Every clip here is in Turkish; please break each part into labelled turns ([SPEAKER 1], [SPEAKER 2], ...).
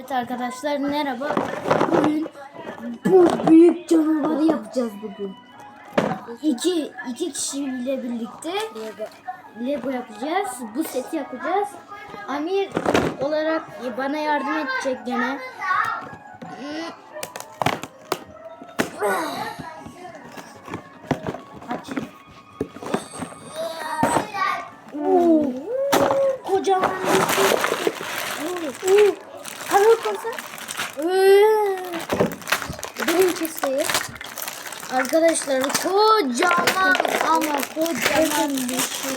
[SPEAKER 1] Evet arkadaşlar merhaba. Bugün bu büyük canavarı yapacağız bugün. İki, iki kişiyle birlikte Lego, Lego yapacağız. Bu seti yapacağız. Amir olarak bana yardım edecek gene. Aç. Oo, kocaman bir şey. Oo. Hadi bakalım. Birincisi arkadaşlar kocaman ama kocaman bir şey.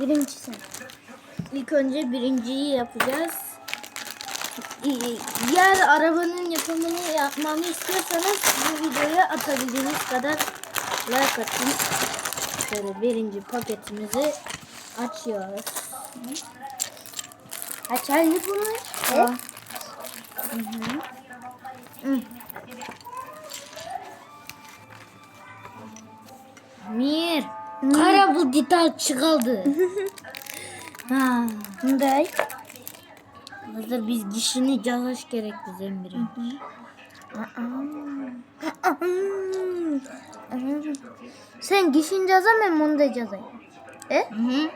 [SPEAKER 1] Birincisi. İlk önce birinciyi yapacağız. Ee, Diğer arabanın yapımını yapmamı istiyorsanız bu videoya atabildiğiniz kadar like atın. Şöyle birinci paketimizi açıyoruz. Açalım bunu. Evet. Hı hı. Hı. Dital çıkaldı. ha. Ne? Hazır biz kişini çalışış gerek bize biri.
[SPEAKER 2] Sen gişin caza ben bunu da cazayım. E?
[SPEAKER 1] Hı hı.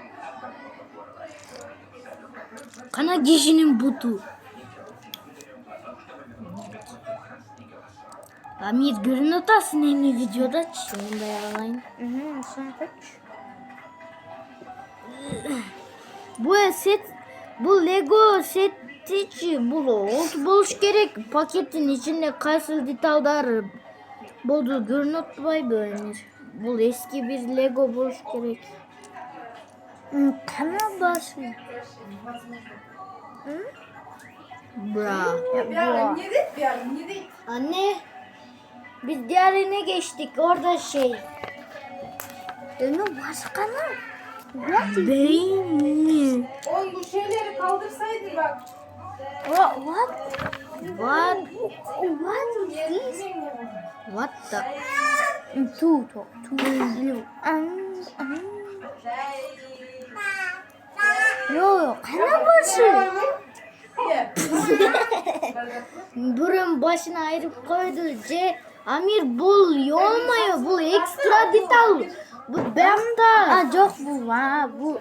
[SPEAKER 1] Kana kişinin butu. Amir görün otasın en iyi videoda. Da yaralayın.
[SPEAKER 2] Hı hı, sen kaç?
[SPEAKER 1] Bu set, bu Lego set içi bu oldu buluş gerek. Paketin içinde kayısılı detallar buldu. Görünüp vay böyle. Bu eski bir Lego buluş gerek.
[SPEAKER 2] Hı, Kana başı.
[SPEAKER 1] Bra.
[SPEAKER 3] Ya yedik ya yedik.
[SPEAKER 1] Anne biz diğerine geçtik. Orada şey.
[SPEAKER 2] Dönü başka ne?
[SPEAKER 1] Beyni.
[SPEAKER 3] Oğlum bu şeyleri kaldırsaydın bak.
[SPEAKER 2] What? What?
[SPEAKER 1] What?
[SPEAKER 2] What is this?
[SPEAKER 1] What the?
[SPEAKER 2] Two, two, two, blue. An, an. Yo, kana başı.
[SPEAKER 1] Burun başına ayırıp koydu. C. Amir bul olmuyor. Bu ekstra detal. Bu benda.
[SPEAKER 2] Aa, çok bu var. Bu.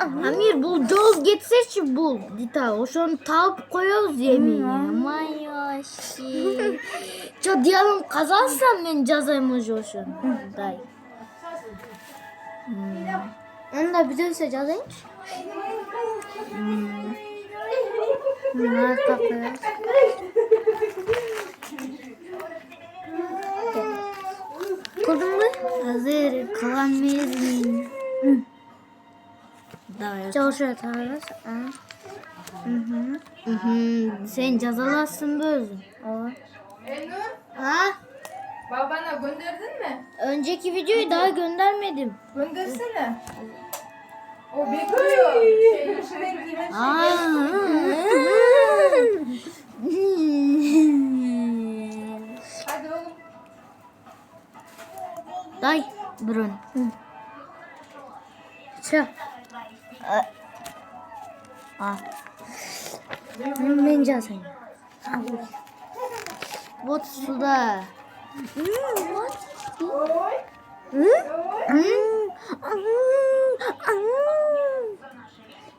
[SPEAKER 1] Amir bul jol gitse şu bul detal. O şu an tavuk koyuyoruz yemeğe. Aman yaşı. Çok diyelim kazansam ben şu an. Day.
[SPEAKER 2] Onu da bize seçeceğiz. Bunlar takıyor. Kurdun mu?
[SPEAKER 1] Hazır kalan. Daha
[SPEAKER 2] Çalışıyor tarlas. Hı hı.
[SPEAKER 1] Hı hı. Sen cazalasın böyle.
[SPEAKER 2] O.
[SPEAKER 3] Enur
[SPEAKER 1] Ha?
[SPEAKER 3] babana gönderdin mi?
[SPEAKER 1] Önceki videoyu daha göndermedim.
[SPEAKER 3] Göndersene. O bekliyor. Şey, içinden giren
[SPEAKER 1] Aa.
[SPEAKER 3] Hadi
[SPEAKER 1] Day burun.
[SPEAKER 2] Çık.
[SPEAKER 1] Ah.
[SPEAKER 2] Ben cazayım.
[SPEAKER 1] Bot suda.
[SPEAKER 3] Oy.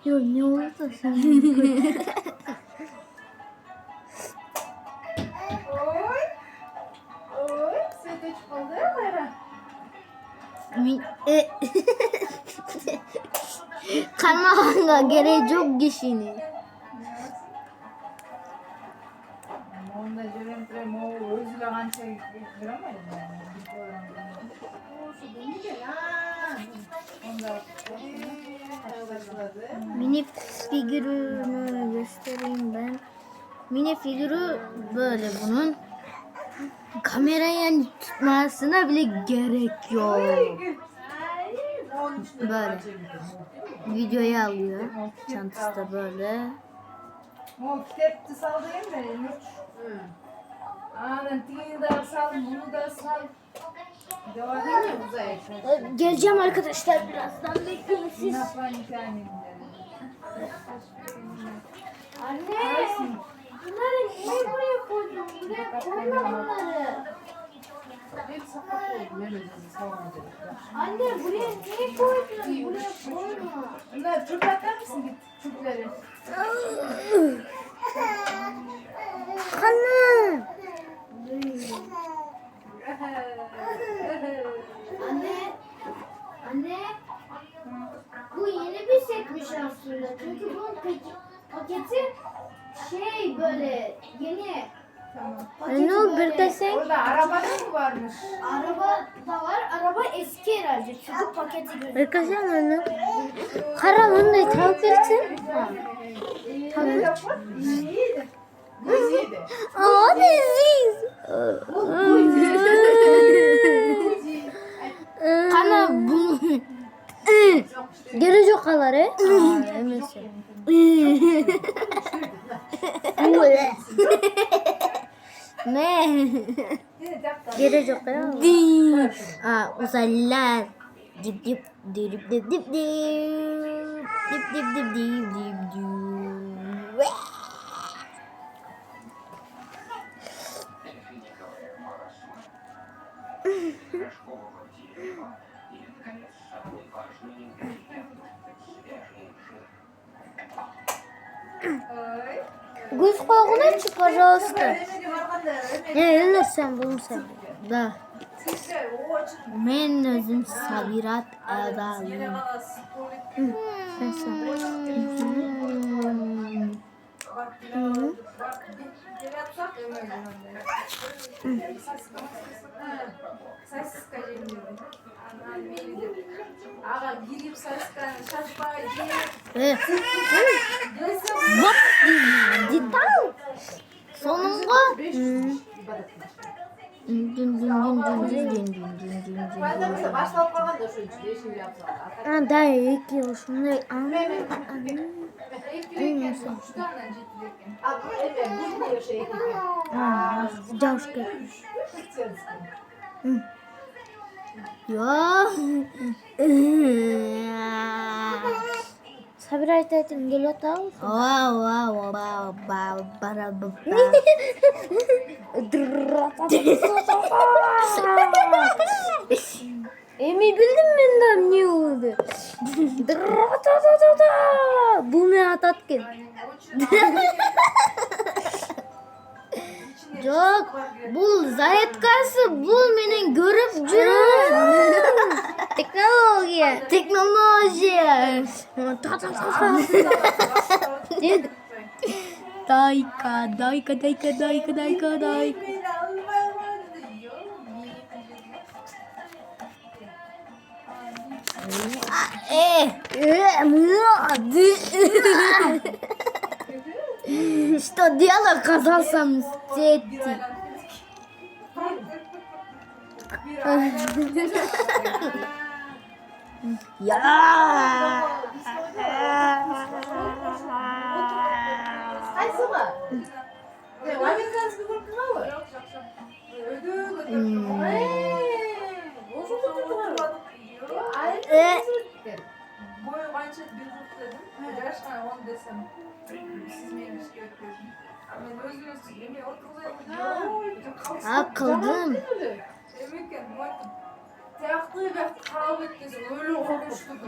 [SPEAKER 2] Yo ne oldu sen?
[SPEAKER 3] göremedim yani. Onda başladı.
[SPEAKER 1] Mini figürünü göstereyim ben. Mini figürü böyle bunun. Kamera yani tutmasına bile gerek yok. Böyle. Videoyu alıyor. Çantası da böyle.
[SPEAKER 3] Bu kitaptı saldayım da Enuç. Aynen tini de sal, bunu da sal.
[SPEAKER 1] Geleceğim arkadaşlar birazdan. Bekleyin siz.
[SPEAKER 3] Ne yapayım kendim?
[SPEAKER 2] Anne! Bunları
[SPEAKER 3] niye buraya koydun? Buraya koyma bunları.
[SPEAKER 2] Anne buraya niye koydun? Buraya koyma.
[SPEAKER 3] Bunlar çöp atar mısın git çöpleri?
[SPEAKER 1] Anne.
[SPEAKER 2] Anne. Anne. Bu yeni bir setmiş aslında. Çünkü bunun paketi şey böyle yeni.
[SPEAKER 1] Anne birkaçın.
[SPEAKER 3] Orada araba da mı varmış?
[SPEAKER 2] Araba da var. Araba eski herhalde. Çocuk paketi gözüküyor.
[SPEAKER 1] Birkaçın anne. Karalın ne
[SPEAKER 3] tavuklar için? Tavuk.
[SPEAKER 1] Aa diziz. Kana bu. Gelecek kaları.
[SPEAKER 3] Emesin.
[SPEAKER 1] Gelecek ya. Aa, uzaylılar. Dip dip dip dip dip dip dip dip dip dip dip dip dip.
[SPEAKER 3] Ay.
[SPEAKER 1] Göz koyuna çık пожалуйста.
[SPEAKER 3] Öğretmenim arkanda, öğretmenim.
[SPEAKER 1] Ne ölürsen bunu sev. da. Men özüm sabirat
[SPEAKER 3] edalıyım.
[SPEAKER 1] Sen
[SPEAKER 3] sabır.
[SPEAKER 1] Hop, gitti. Sonunda. Dün dün dün dün dün dün dün dün dün dün
[SPEAKER 3] bu ne şey
[SPEAKER 1] Ha, Cavşka. Ya. Sabir ayetledim geliyor tau. Wow Emi bildin mi benden ne oldu? Bu ne atatkin? Çok bul zayetkası bul beni görüp cürün. Teknoloji. Teknoloji. Dayka, dayka, dayka, dayka, dayka, dayka.
[SPEAKER 3] Что
[SPEAKER 1] дело
[SPEAKER 3] казался Сетти? Я. Э, Kaç tane onu desem. Siz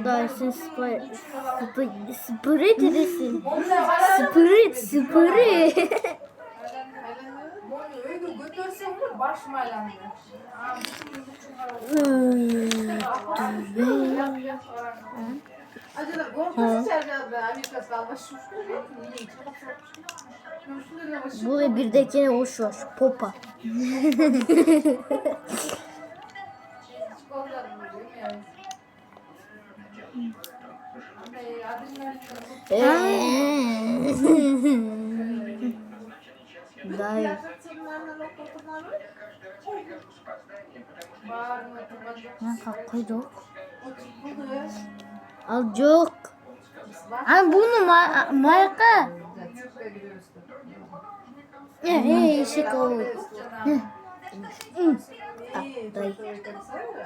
[SPEAKER 1] Dersin spirit.
[SPEAKER 3] Spirit desin.
[SPEAKER 1] Spirit, spirit.
[SPEAKER 3] Öyle aylandı. Acaba korkması içeride abi.
[SPEAKER 1] Bu ve birdekine hoş var. Popa. Dayı. Ne kalkıyorduk? Alcuk. Ama bunu ma marka. Hey şık ol.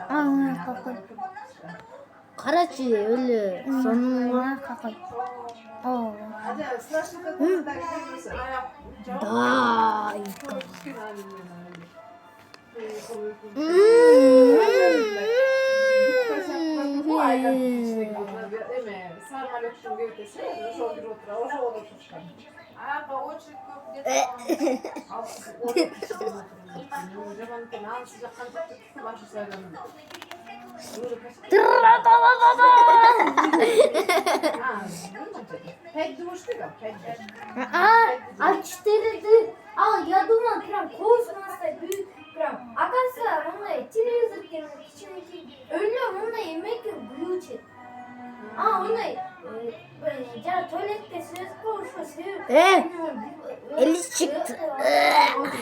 [SPEAKER 1] Ama kakay.
[SPEAKER 2] Karachi öyle. Sonuna
[SPEAKER 3] kakay.
[SPEAKER 4] Oh. Vay. Hmm.
[SPEAKER 2] Aynen işte
[SPEAKER 4] gidiyorlar. Değil mi? Sarma yoksun göğdesi. Şol bir otur. O şol otur. Ama o çok Pek
[SPEAKER 3] duruştu da. Pek. Aa,
[SPEAKER 2] açtırdı. Çıktı.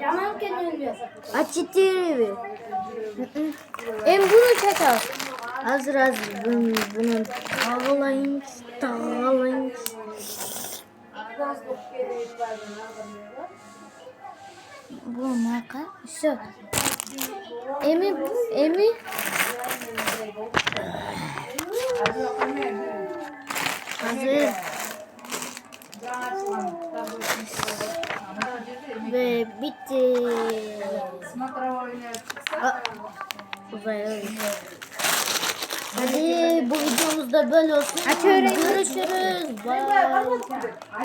[SPEAKER 3] Yanarken ölüyor.
[SPEAKER 2] Açıtır Em bunu çek al. Hazır hazır bunu, bunu tağlayın, tağlayın. Bu marka. Şu. Emi, Emi. Hazır. Ve bitti. Uzay Hadi bu videomuz da böyle olsun. Görüşürüz. Bye.